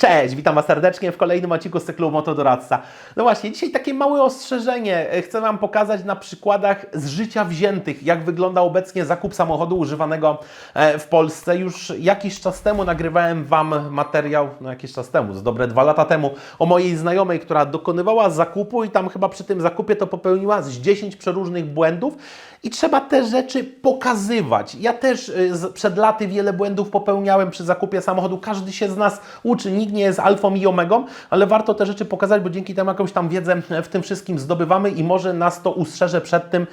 Cześć, witam Was serdecznie w kolejnym odcinku z cyklu Motodoradca. No właśnie, dzisiaj takie małe ostrzeżenie. Chcę Wam pokazać na przykładach z życia wziętych, jak wygląda obecnie zakup samochodu używanego e, w Polsce. Już jakiś czas temu nagrywałem Wam materiał, no jakiś czas temu, z dobre dwa lata temu, o mojej znajomej, która dokonywała zakupu i tam chyba przy tym zakupie to popełniła z 10 przeróżnych błędów. I trzeba te rzeczy pokazywać. Ja też z- przed laty wiele błędów popełniałem przy zakupie samochodu. Każdy się z nas uczy, nikt nie jest alfą i omegą, ale warto te rzeczy pokazać, bo dzięki temu jakąś tam wiedzę w tym wszystkim zdobywamy i może nas to ustrzeże przed tym,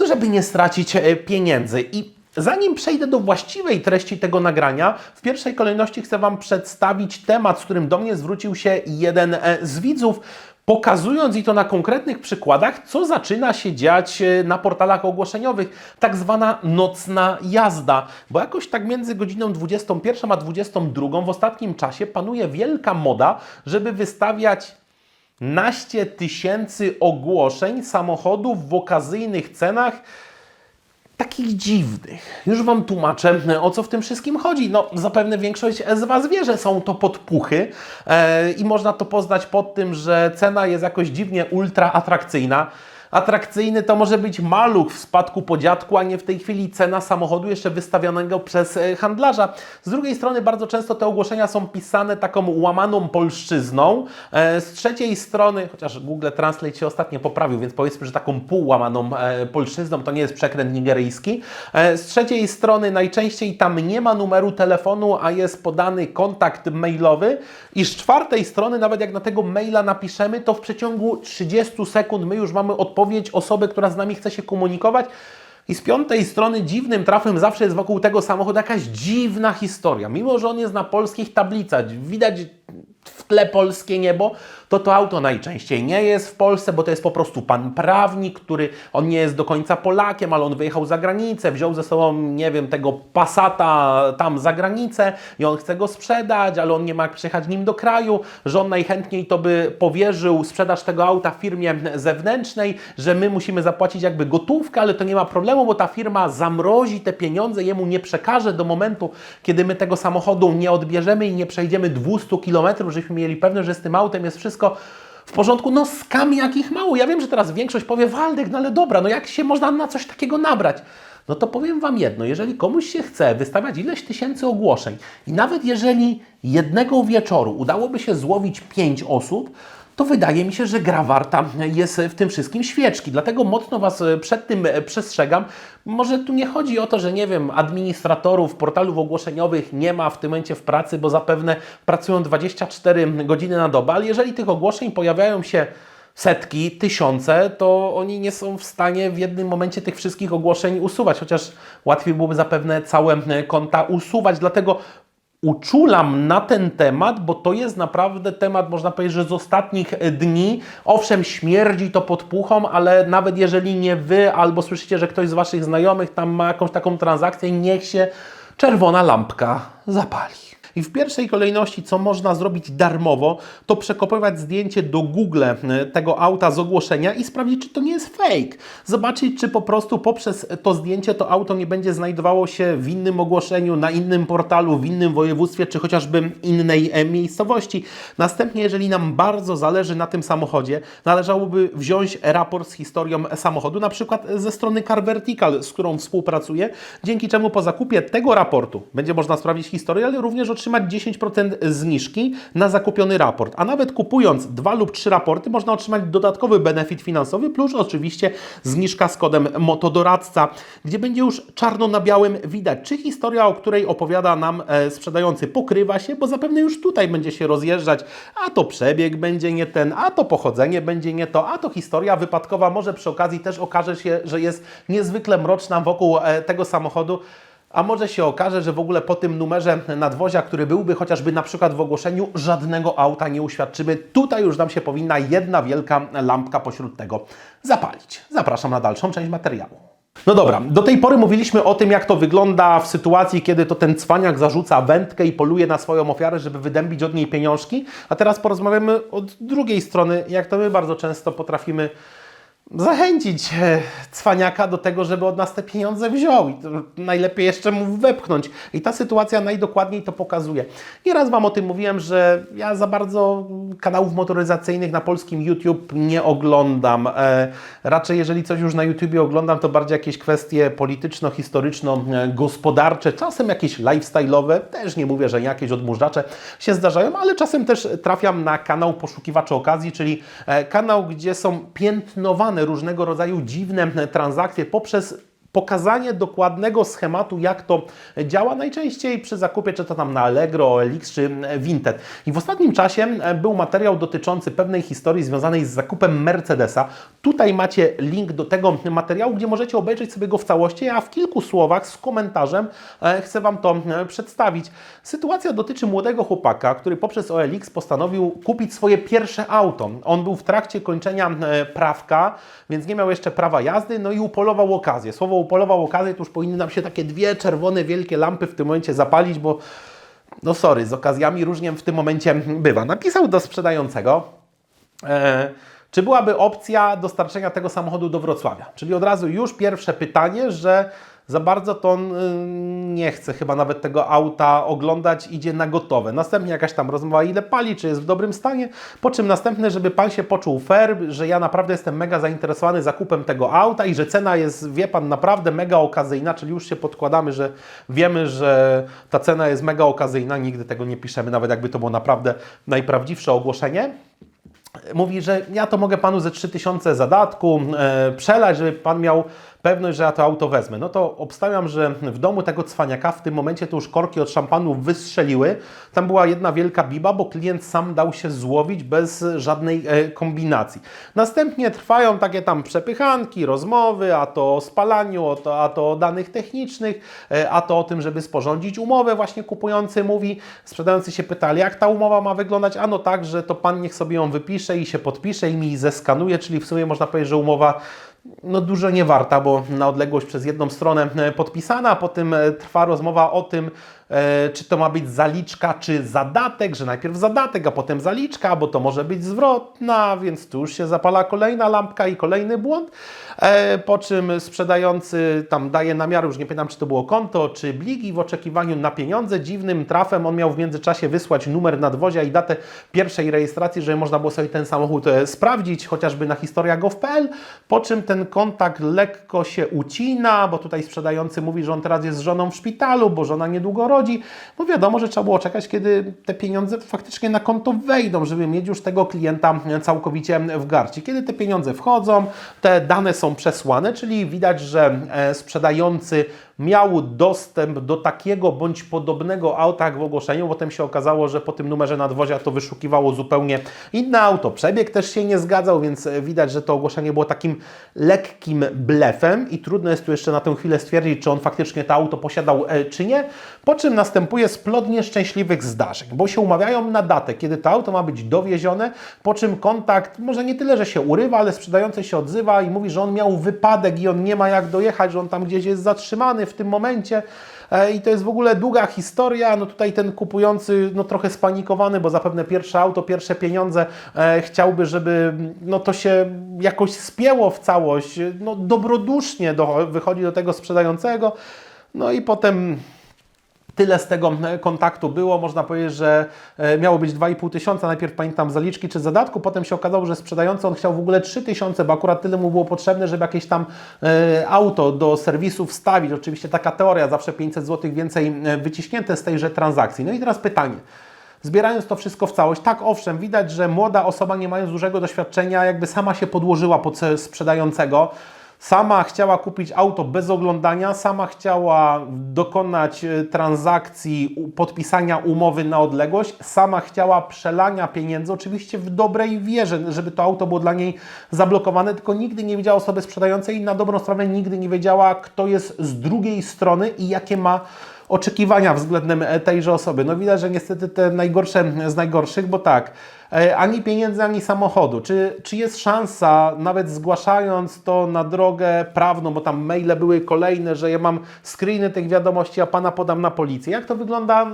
no, żeby nie stracić e, pieniędzy. I Zanim przejdę do właściwej treści tego nagrania, w pierwszej kolejności chcę Wam przedstawić temat, z którym do mnie zwrócił się jeden e, z widzów, pokazując i to na konkretnych przykładach, co zaczyna się dziać e, na portalach ogłoszeniowych, tak zwana nocna jazda. Bo jakoś tak między godziną 21 a 22 w ostatnim czasie panuje wielka moda, żeby wystawiać naście tysięcy ogłoszeń samochodów w okazyjnych cenach takich dziwnych. Już Wam tłumaczę, o co w tym wszystkim chodzi. No, zapewne większość z Was wie, że są to podpuchy e, i można to poznać pod tym, że cena jest jakoś dziwnie ultra atrakcyjna. Atrakcyjny to może być maluch w spadku po dziadku, a nie w tej chwili cena samochodu jeszcze wystawionego przez e, handlarza. Z drugiej strony bardzo często te ogłoszenia są pisane taką łamaną polszczyzną. E, Z trzeciej strony, chociaż Google Translate się ostatnio poprawił, więc powiedzmy, że taką półłamaną e, polszczyzną to nie jest przekręt nigeryjski. Z trzeciej strony najczęściej tam nie ma numeru telefonu, a jest podany kontakt mailowy i z czwartej strony nawet jak na tego maila napiszemy, to w przeciągu 30 sekund my już mamy odpowiedź osoby, która z nami chce się komunikować. I z piątej strony dziwnym trafem zawsze jest wokół tego samochodu jakaś dziwna historia. Mimo, że on jest na polskich tablicach, widać w tle polskie niebo, to to auto najczęściej nie jest w Polsce, bo to jest po prostu pan prawnik, który, on nie jest do końca Polakiem, ale on wyjechał za granicę, wziął ze sobą, nie wiem, tego Passata tam za granicę i on chce go sprzedać, ale on nie ma jak przyjechać nim do kraju, że on najchętniej to by powierzył sprzedaż tego auta firmie zewnętrznej, że my musimy zapłacić jakby gotówkę, ale to nie ma problemu, bo ta firma zamrozi te pieniądze, jemu nie przekaże do momentu, kiedy my tego samochodu nie odbierzemy i nie przejdziemy 200 km, żebyśmy mieli pewność, że z tym autem jest wszystko w porządku. No skam jakich mało. Ja wiem, że teraz większość powie, Waldek, no ale dobra, no jak się można na coś takiego nabrać? No to powiem Wam jedno, jeżeli komuś się chce wystawiać ileś tysięcy ogłoszeń i nawet jeżeli jednego wieczoru udałoby się złowić pięć osób, to wydaje mi się, że gra warta jest w tym wszystkim świeczki. Dlatego mocno Was e, przed tym e, przestrzegam. Może tu nie chodzi o to, że nie wiem, administratorów portalów ogłoszeniowych nie ma w tym momencie w pracy, bo zapewne pracują 24 godziny na dobę, ale jeżeli tych ogłoszeń pojawiają się setki, tysiące, to oni nie są w stanie w jednym momencie tych wszystkich ogłoszeń usuwać, chociaż łatwiej byłoby zapewne całe konta usuwać. Dlatego uczulam na ten temat, bo to jest naprawdę temat, można powiedzieć, że z ostatnich e, dni. Owszem, śmierdzi to podpuchą, ale nawet jeżeli nie wy, albo słyszycie, że ktoś z waszych znajomych tam ma jakąś taką transakcję, niech się czerwona lampka zapali. I w pierwszej kolejności, co można zrobić darmowo, to przekopywać zdjęcie do Google e, tego auta z ogłoszenia i sprawdzić, czy to nie jest fake. Zobaczyć, czy po prostu poprzez to zdjęcie to auto nie będzie znajdowało się w innym ogłoszeniu, na innym portalu, w innym województwie, czy chociażby innej e, miejscowości. Następnie, jeżeli nam bardzo zależy na tym samochodzie, należałoby wziąć raport z historią samochodu, na przykład ze strony Car Vertical, z którą współpracuję, dzięki czemu po zakupie tego raportu będzie można sprawdzić historię, ale również otrzymać 10% zniżki na zakupiony raport. A nawet kupując dwa lub trzy raporty, można otrzymać dodatkowy benefit finansowy, plus oczywiście zniżka z kodem Motodoradca, gdzie będzie już czarno na białym widać, czy historia, o której opowiada nam e, sprzedający, pokrywa się, bo zapewne już tutaj będzie się rozjeżdżać, a to przebieg będzie nie ten, a to pochodzenie będzie nie to, a to historia wypadkowa. Może przy okazji też okaże się, że jest niezwykle mroczna wokół e, tego samochodu. A może się okaże, że w ogóle po tym numerze nadwozia, który byłby chociażby na przykład w ogłoszeniu, żadnego auta nie uświadczymy. Tutaj już nam się powinna jedna wielka lampka pośród tego zapalić. Zapraszam na dalszą część materiału. No dobra, do tej pory mówiliśmy o tym, jak to wygląda w sytuacji, kiedy to ten cwaniak zarzuca wędkę i poluje na swoją ofiarę, żeby wydębić od niej pieniążki. A teraz porozmawiamy od drugiej strony, jak to my bardzo często potrafimy zachęcić e, cwaniaka do tego, żeby od nas te pieniądze wziął i najlepiej jeszcze mu wepchnąć. I ta sytuacja najdokładniej to pokazuje. Nieraz Wam o tym mówiłem, że ja za bardzo kanałów motoryzacyjnych na polskim YouTube nie oglądam. E, raczej jeżeli coś już na YouTube oglądam, to bardziej jakieś kwestie polityczno-historyczno-gospodarcze, czasem jakieś lifestyle'owe, też nie mówię, że jakieś odmurzacze się zdarzają, ale czasem też trafiam na kanał Poszukiwacze Okazji, czyli e, kanał, gdzie są piętnowane różnego rodzaju dziwne transakcje poprzez pokazanie dokładnego schematu, jak to działa, najczęściej przy zakupie, czy to tam na Allegro, OLX, czy Vinted. I w ostatnim czasie e, był materiał dotyczący pewnej historii związanej z zakupem Mercedesa. Tutaj macie link do tego materiału, gdzie możecie obejrzeć sobie go w całości, a w kilku słowach z komentarzem e, chcę Wam to e, przedstawić. Sytuacja dotyczy młodego chłopaka, który poprzez OLX postanowił kupić swoje pierwsze auto. On był w trakcie kończenia prawka, więc nie miał jeszcze prawa jazdy, no i upolował okazję. Słowo upolował okazję, to już powinny nam się takie dwie czerwone, wielkie lampy w tym momencie zapalić, bo no sorry, z okazjami różnie w tym momencie bywa. Napisał do sprzedającego, e, czy byłaby opcja dostarczenia tego samochodu do Wrocławia. Czyli od razu już pierwsze pytanie, że za bardzo to on y, nie chce chyba nawet tego auta oglądać, idzie na gotowe. Następnie jakaś tam rozmowa, ile pali, czy jest w dobrym stanie, po czym następne, żeby Pan się poczuł fair, że ja naprawdę jestem mega zainteresowany zakupem tego auta i że cena jest, wie Pan, naprawdę mega okazyjna, czyli już się podkładamy, że wiemy, że ta cena jest mega okazyjna, nigdy tego nie piszemy, nawet jakby to było naprawdę najprawdziwsze ogłoszenie mówi, że ja to mogę Panu ze 3000 zadatku e, przelać, żeby Pan miał pewność, że ja to auto wezmę. No to obstawiam, że w domu tego cwaniaka w tym momencie to już korki od szampanu wystrzeliły. Tam była jedna wielka biba, bo klient sam dał się złowić bez żadnej e, kombinacji. Następnie trwają takie tam przepychanki, rozmowy, a to o spalaniu, a to, a to o danych technicznych, e, a to o tym, żeby sporządzić umowę. Właśnie kupujący mówi, sprzedający się pyta, ale jak ta umowa ma wyglądać? Ano tak, że to Pan niech sobie ją wypisze i się podpisze i mi zeskanuje, czyli w sumie można powiedzieć, że umowa no dużo nie warta, bo na odległość przez jedną stronę e, podpisana, potem e, trwa rozmowa o tym, e, czy to ma być zaliczka, czy zadatek, że najpierw zadatek, a potem zaliczka, bo to może być zwrotna, więc tu już się zapala kolejna lampka i kolejny błąd, po czym sprzedający tam daje namiar, już nie pamiętam, czy to było konto, czy bligi w oczekiwaniu na pieniądze. Dziwnym trafem on miał w międzyczasie wysłać numer nadwozia i datę pierwszej rejestracji, żeby można było sobie ten samochód sprawdzić, chociażby na historia.gov.pl, po czym ten ten kontakt lekko się ucina, bo tutaj sprzedający mówi, że on teraz jest z żoną w szpitalu, bo żona niedługo rodzi. No wiadomo, że trzeba było czekać, kiedy te pieniądze faktycznie na konto wejdą, żeby mieć już tego klienta całkowicie w garści. Kiedy te pieniądze wchodzą, te dane są przesłane, czyli widać, że e, sprzedający miał dostęp do takiego bądź podobnego auta jak w ogłoszeniu. Potem się okazało, że po tym numerze nadwozia to wyszukiwało zupełnie inne auto. Przebieg też się nie zgadzał, więc widać, że to ogłoszenie było takim lekkim blefem i trudno jest tu jeszcze na tę chwilę stwierdzić, czy on faktycznie to auto posiadał, e, czy nie. Po czym następuje splot nieszczęśliwych zdarzeń, bo się umawiają na datę, kiedy to auto ma być dowiezione, po czym kontakt może nie tyle, że się urywa, ale sprzedający się odzywa i mówi, że on miał wypadek i on nie ma jak dojechać, że on tam gdzieś jest zatrzymany w tym momencie. E, I to jest w ogóle długa historia. No tutaj ten kupujący no trochę spanikowany, bo zapewne pierwsze auto, pierwsze pieniądze e, chciałby, żeby no to się jakoś spięło w całość. No dobrodusznie do, wychodzi do tego sprzedającego. No i potem tyle z tego e, kontaktu było. Można powiedzieć, że e, miało być 2,5 tysiąca. Najpierw pamiętam zaliczki czy zadatku, potem się okazało, że sprzedający on chciał w ogóle 3 tysiące, bo akurat tyle mu było potrzebne, żeby jakieś tam e, auto do serwisu wstawić. Oczywiście taka teoria, zawsze 500 zł więcej wyciśnięte z tejże transakcji. No i teraz pytanie. Zbierając to wszystko w całość, tak owszem, widać, że młoda osoba, nie mając dużego doświadczenia, jakby sama się podłożyła pod sprzedającego. Sama chciała kupić auto bez oglądania, sama chciała dokonać e, transakcji, podpisania umowy na odległość, sama chciała przelania pieniędzy, oczywiście w dobrej wierze, żeby to auto było dla niej zablokowane, tylko nigdy nie widziała osoby sprzedającej i na dobrą stronę nigdy nie wiedziała, kto jest z drugiej strony i jakie ma oczekiwania względem e, tejże osoby. No widać, że niestety te najgorsze z najgorszych, bo tak, e, ani pieniędzy, ani samochodu. Czy, czy jest szansa, nawet zgłaszając to na drogę prawną, bo tam maile były kolejne, że ja mam screeny tych wiadomości, a Pana podam na policję. Jak to wygląda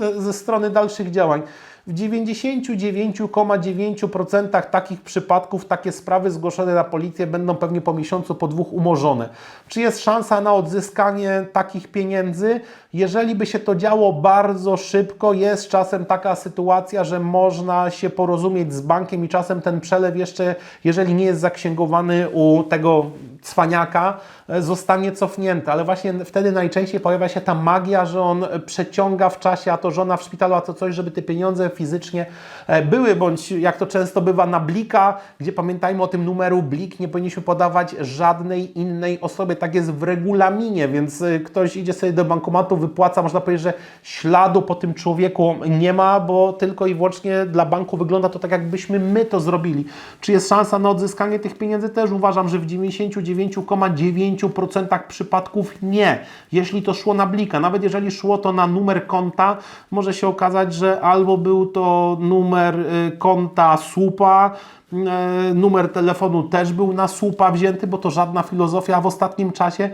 ze, ze strony dalszych działań? W 99,9% takich przypadków takie sprawy zgłoszone na policję będą pewnie po miesiącu, po dwóch umorzone. Czy jest szansa na odzyskanie takich pieniędzy? Jeżeli by się to działo bardzo szybko, jest czasem taka sytuacja, że można się porozumieć z bankiem i czasem ten przelew jeszcze, jeżeli nie jest zaksięgowany u tego cwaniaka, zostanie cofnięty, ale właśnie wtedy najczęściej pojawia się ta magia, że on przeciąga w czasie, a to żona w szpitalu, a to coś, żeby te pieniądze fizycznie e, były, bądź jak to często bywa na blika, gdzie pamiętajmy o tym numeru blik, nie powinniśmy podawać żadnej innej osobie, tak jest w regulaminie, więc e, ktoś idzie sobie do bankomatu, wypłaca, można powiedzieć, że śladu po tym człowieku nie ma, bo tylko i wyłącznie dla banku wygląda to tak, jakbyśmy my to zrobili. Czy jest szansa na odzyskanie tych pieniędzy? Też uważam, że w 99,9% przypadków nie. Jeśli to szło na blika, nawet jeżeli szło to na numer konta, może się okazać, że albo był to numer y, konta słupa, numer telefonu też był na słupa wzięty, bo to żadna filozofia w ostatnim czasie,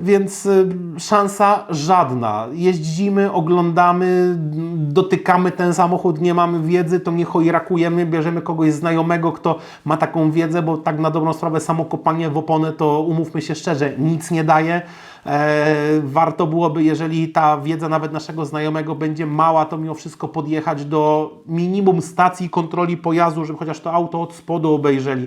więc y, szansa żadna. Jeździmy, oglądamy, dotykamy ten samochód, nie mamy wiedzy, to nie chojrakujemy, bierzemy kogoś znajomego, kto ma taką wiedzę, bo tak na dobrą sprawę samo kopanie w oponę to umówmy się szczerze, nic nie daje. E, warto byłoby, jeżeli ta wiedza nawet naszego znajomego będzie mała, to mimo wszystko podjechać do minimum stacji kontroli pojazdu, żeby chociaż to auto od spodu obejrzeli.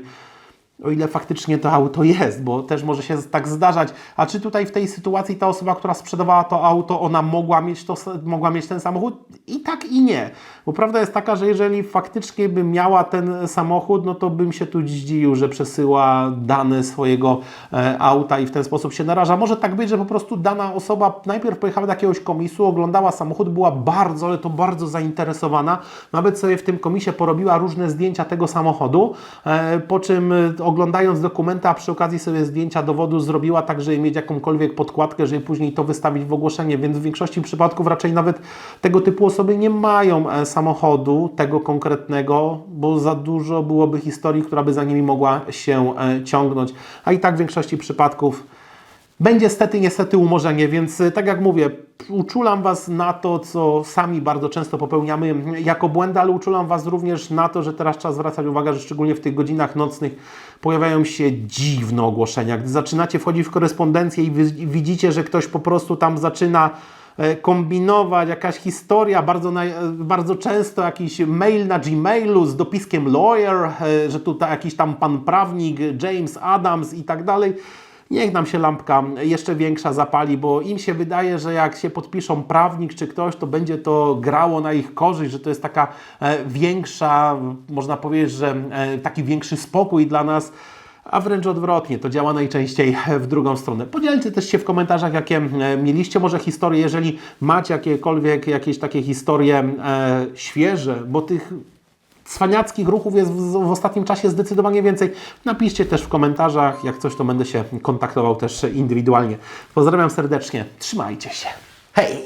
O ile faktycznie to auto jest, bo też może się tak zdarzać. A czy tutaj w tej sytuacji ta osoba, która sprzedawała to auto, ona mogła mieć, to, mogła mieć ten samochód? I tak i nie. Bo prawda jest taka, że jeżeli faktycznie by miała ten samochód, no to bym się tu zdziwił, że przesyła dane swojego e, auta i w ten sposób się naraża. Może tak być, że po prostu dana osoba najpierw pojechała do jakiegoś komisu, oglądała samochód, była bardzo, ale to bardzo zainteresowana. Nawet sobie w tym komisie porobiła różne zdjęcia tego samochodu, e, po czym e, oglądając dokumenty, a przy okazji sobie zdjęcia dowodu zrobiła tak, żeby mieć jakąkolwiek podkładkę, żeby później to wystawić w ogłoszenie, więc w większości przypadków raczej nawet tego typu osoby nie mają e, samochodu, tego konkretnego, bo za dużo byłoby historii, która by za nimi mogła się e, ciągnąć, a i tak w większości przypadków będzie stety, niestety umorzenie, więc y, tak jak mówię, uczulam Was na to, co sami bardzo często popełniamy jako błędy, ale uczulam Was również na to, że teraz trzeba zwracać uwagę, że szczególnie w tych godzinach nocnych pojawiają się dziwne ogłoszenia. Gdy zaczynacie wchodzić w korespondencję i widzicie, że ktoś po prostu tam zaczyna e, kombinować, jakaś historia, bardzo, naj, e, bardzo często jakiś mail na Gmailu z dopiskiem lawyer, e, że tutaj jakiś tam pan prawnik, James Adams i tak dalej. Niech nam się lampka jeszcze większa zapali, bo im się wydaje, że jak się podpiszą prawnik czy ktoś, to będzie to grało na ich korzyść, że to jest taka e, większa, można powiedzieć, że e, taki większy spokój dla nas. A wręcz odwrotnie, to działa najczęściej w drugą stronę. Podzielcie też się w komentarzach, jakie e, mieliście może historie, jeżeli macie jakiekolwiek jakieś takie historie e, świeże, bo tych cwaniackich ruchów jest w, w ostatnim czasie zdecydowanie więcej. Napiszcie też w komentarzach, jak coś, to będę się kontaktował też indywidualnie. Pozdrawiam serdecznie, trzymajcie się. Hej!